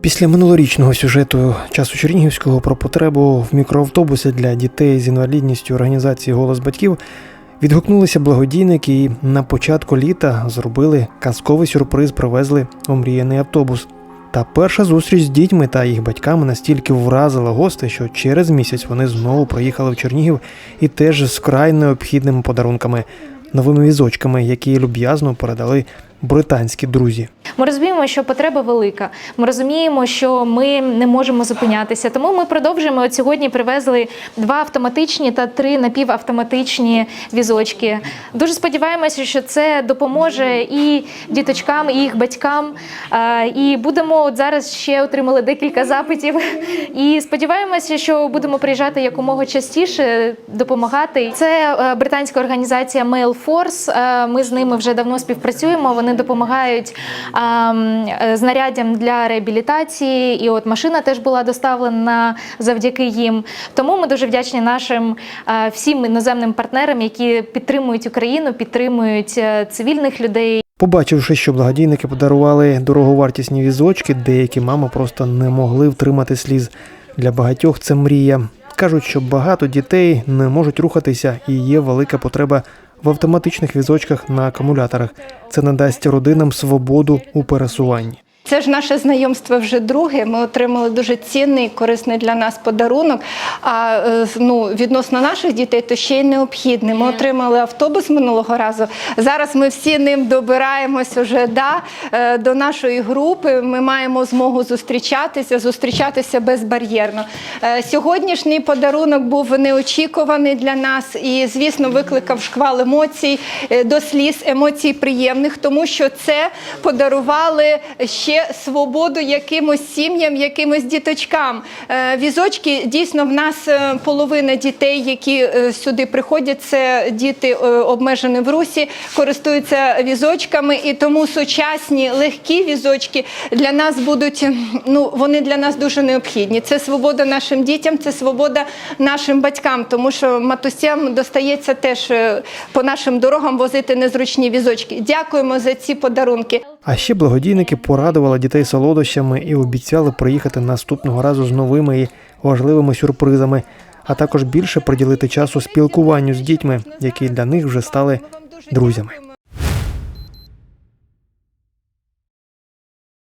Після минулорічного сюжету часу Чернігівського про потребу в мікроавтобусі для дітей з інвалідністю організації Голос батьків відгукнулися благодійники і на початку літа зробили казковий сюрприз, привезли омріяний автобус. Та перша зустріч з дітьми та їх батьками настільки вразила гостей, що через місяць вони знову приїхали в Чернігів і теж з вкрай необхідними подарунками, новими візочками, які люб'язно передали британські друзі. Ми розуміємо, що потреба велика. Ми розуміємо, що ми не можемо зупинятися. Тому ми продовжуємо. От сьогодні привезли два автоматичні та три напівавтоматичні візочки. Дуже сподіваємося, що це допоможе і діточкам, і їх батькам. І будемо от зараз ще отримали декілька запитів. І сподіваємося, що будемо приїжджати якомога частіше, допомагати. Це е, британська організація Mail Force. Е, Ми з ними вже давно співпрацюємо. Вони допомагають а, е, знаряддям для реабілітації, і от машина теж була доставлена завдяки їм. Тому ми дуже вдячні нашим е, всім іноземним партнерам, які підтримують Україну, підтримують е, цивільних людей. Побачивши, що благодійники подарували дороговартісні візочки, деякі мами просто не могли втримати сліз. Для багатьох це мрія. Кажуть, що багато дітей не можуть рухатися і є велика потреба в автоматичних візочках на акумуляторах. Це надасть родинам свободу у пересуванні. Це ж наше знайомство вже друге. Ми отримали дуже цінний, корисний для нас подарунок. А е, ну, відносно наших дітей, то ще й необхідний. Ми отримали автобус минулого разу. Зараз ми всі ним добираємось уже да, е, до нашої групи. Ми маємо змогу зустрічатися, зустрічатися безбар'єрно. Е, Сьогоднішній подарунок був неочікуваний для нас і, звісно, викликав шквал емоцій, до сліз, емоцій приємних, тому що це подарували ще свободу якимось сім'ям, якимось діточкам. Е, Візочки дійсно в нас е, половина дітей, які е, сюди приходять, це діти обмежені в русі, користуються візочками, і тому сучасні легкі візочки для нас будуть ну вони для нас дуже необхідні. Це свобода нашим дітям, це свобода нашим батькам, тому що матусям достається теж по нашим дорогам возити незручні візочки. Дякуємо за ці подарунки. А ще благодійники порадували дітей солодощами і обіцяли приїхати наступного разу з новими і важливими сюрпризами, а також більше приділити часу спілкуванню з дітьми, які для них вже стали друзями.